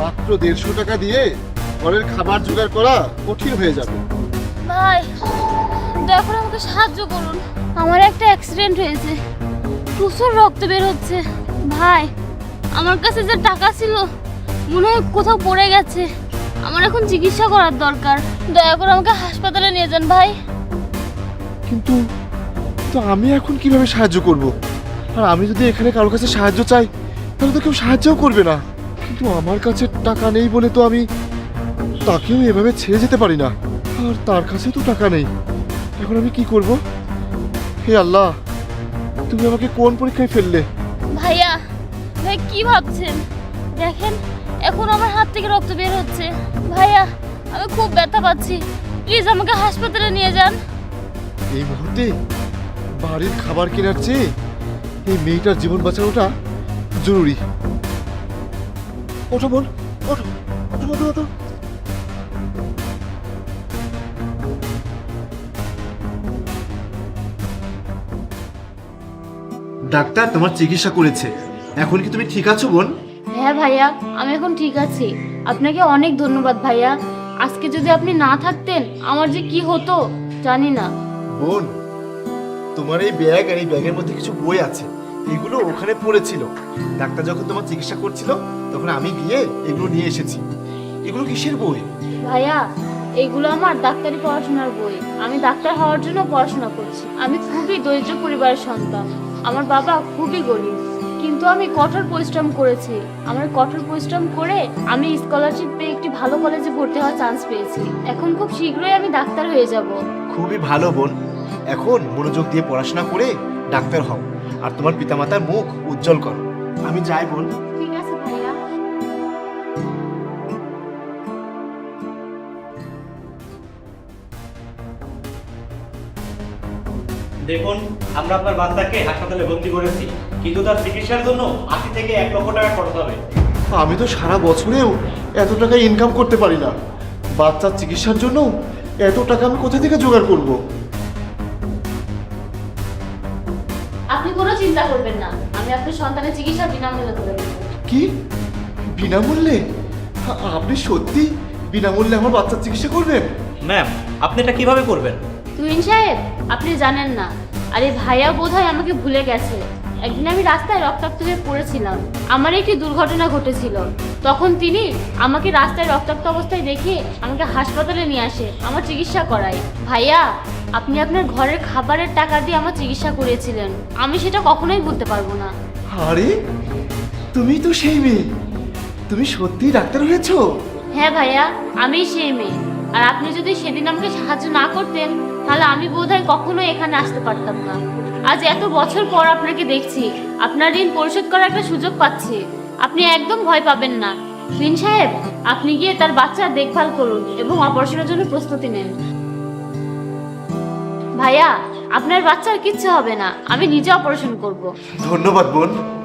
মাত্র দেড়শো টাকা দিয়ে ঘরের খাবার জোগাড় করা কঠিন হয়ে যাবে। ভাই দয়া করে আমাকে সাহায্য করুন। আমার একটা অ্যাক্সিডেন্ট হয়েছে। প্রচুর রক্ত বের হচ্ছে। ভাই আমার কাছে যে টাকা ছিল মনে হয় কোথাও পড়ে গেছে। আমার এখন চিকিৎসা করার দরকার। দয়া করে আমাকে হাসপাতালে নিয়ে যান ভাই। কিন্তু তো আমি এখন কীভাবে সাহায্য করব? আর আমি যদি এখানে কারোর কাছে সাহায্য চাই তাহলে তো কেউ সাহায্যও করবে না। কিন্তু আমার কাছে টাকা নেই বলে তো আমি তাকেও এভাবে ছেড়ে যেতে পারি না। আর তার কাছে তো টাকা নেই। এখন আমি কি করব? হে আল্লাহ তুমি আমাকে কোন পরীক্ষায় ফেললে? ভাইয়া ভাই কি ভাবছেন? দেখেন এখন আমার হাত থেকে রক্ত বের হচ্ছে। ভাইয়া আমি খুব ব্যথা পাচ্ছি। প্লিজ আমাকে হাসপাতালে নিয়ে যান। এই মুহূর্তে বাড়ির খাবার কেনার চেয়ে এই মেয়েটার জীবন বাঁচানোটা জরুরি। ওঠো বোন ওঠো ওঠো ওঠো ওঠো ডাক্তার তোমার চিকিৎসা করেছে। এখন কি তুমি ঠিক আছো বোন? হ্যাঁ ভাইয়া আমি এখন ঠিক আছি। আপনাকে অনেক ধন্যবাদ ভাইয়া। আজকে যদি আপনি না থাকতেন আমার যে কি হতো জানি না। বোন তোমার এই ব্যাগ আর এই ব্যাগের মধ্যে কিছু বই আছে। এগুলো ওখানে পড়েছিল। ডাক্তার যখন তোমার চিকিৎসা করছিল তখন আমি গিয়ে এগুলো নিয়ে এসেছি। এগুলো কিসের বই? ভাইয়া এগুলো আমার ডাক্তারি পড়াশোনার বই। আমি ডাক্তার হওয়ার জন্য পড়াশোনা করছি। আমি খুবই দরিদ্র পরিবারের সন্তান। আমার বাবা খুবই গরিব। কিন্তু আমি কঠোর পরিশ্রম করেছি। আমার কঠোর পরিশ্রম করে আমি স্কলারশিপ পেয়ে একটি ভালো কলেজে ভর্তি হওয়ার চান্স পেয়েছি। এখন খুব শীঘ্রই আমি ডাক্তার হয়ে যাব। খুবই ভালো বোন। এখন মনোযোগ দিয়ে পড়াশোনা করে ডাক্তার হও। আর তোমার পিতামাতার মুখ উজ্জ্বল করো। আমি যাই বোন। ঠিক আছে ভাইয়া। দেখুন আমরা আপনার বাচ্চাকে হাসপাতালে ভর্তি করেছি কিন্তু তার চিকিৎসার জন্য আশি থেকে এক লক্ষ টাকা খরচ হবে। আমি তো সারা বছরেও এত টাকা ইনকাম করতে পারি না। বাচ্চার চিকিৎসার জন্য এত টাকা আমি কোথা থেকে জোগাড় করব? কোনো চিন্তা করবেন না। আমি আপনার সন্তানের চিকিৎসা বিনামূল্যে করে দেবো। কি? বিনামূল্যে? আপনি সত্যি বিনামূল্যে আমার বাচ্চার চিকিৎসা করবেন? ম্যাম আপনি এটা কীভাবে করবেন? তুইন সাহেব আপনি জানেন না। আরে ভাইয়া বোধহয় আমাকে ভুলে গেছে। একদিন আমি রাস্তায় রক্তাক্ত হয়ে পড়েছিলাম। আমার একটি দুর্ঘটনা ঘটেছিল। তখন তিনি আমাকে রাস্তায় রক্তাক্ত অবস্থায় দেখে আমাকে হাসপাতালে নিয়ে আসে আমার চিকিৎসা করায়। ভাইয়া আপনি আপনার ঘরের খাবারের টাকা দিয়ে আমার চিকিৎসা করিয়েছিলেন। আমি সেটা কখনোই ভুলতে পারব না। আরে তুমি তো সেই মেয়ে। তুমি সত্যি ডাক্তার হয়েছো? হ্যাঁ ভাইয়া আমি সেই মেয়ে। আর আপনি যদি সেদিন আমাকে সাহায্য না করতেন তাহলে আমি বোধহয় কখনো এখানে আসতে পারতাম না। আজ এত বছর পর আপনাকে দেখছি। আপনার ঋণ পরিশোধ করার একটা সুযোগ পাচ্ছি। আপনি একদম ভয় পাবেন না। ফিন সাহেব, আপনি গিয়ে তার বাচ্চা দেখভাল করুন এবং অপারেশনের জন্য প্রস্তুতি নেন। ভাইয়া, আপনার বাচ্চার কিচ্ছু হবে না। আমি নিজে অপারেশন করব। ধন্যবাদ বোন।